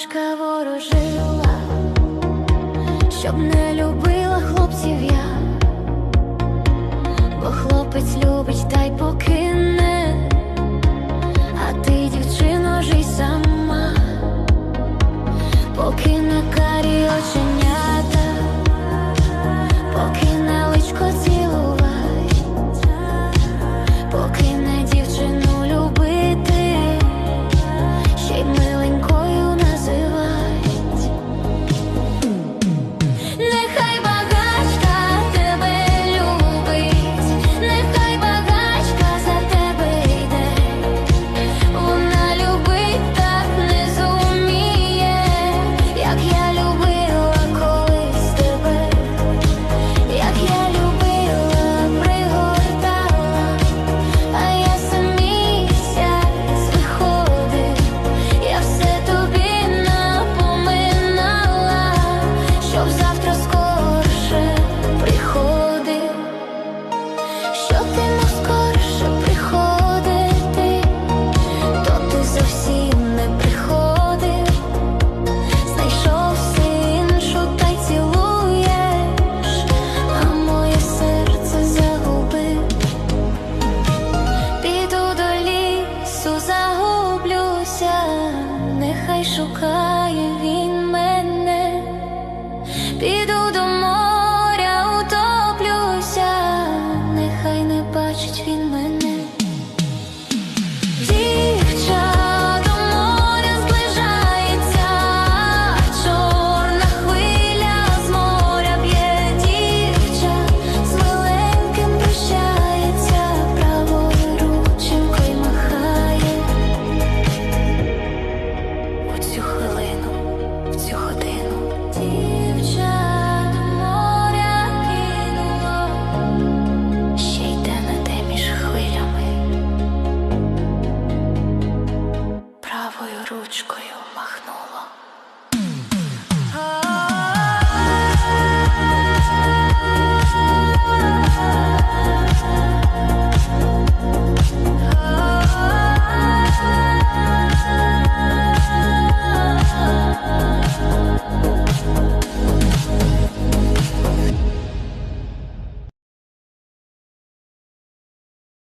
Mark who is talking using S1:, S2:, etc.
S1: дошка ворожила, щоб не любила хлопців я, бо хлопець любить та й покине, а ти, дівчино, жий сама, покине карі очення. 一首歌。去过。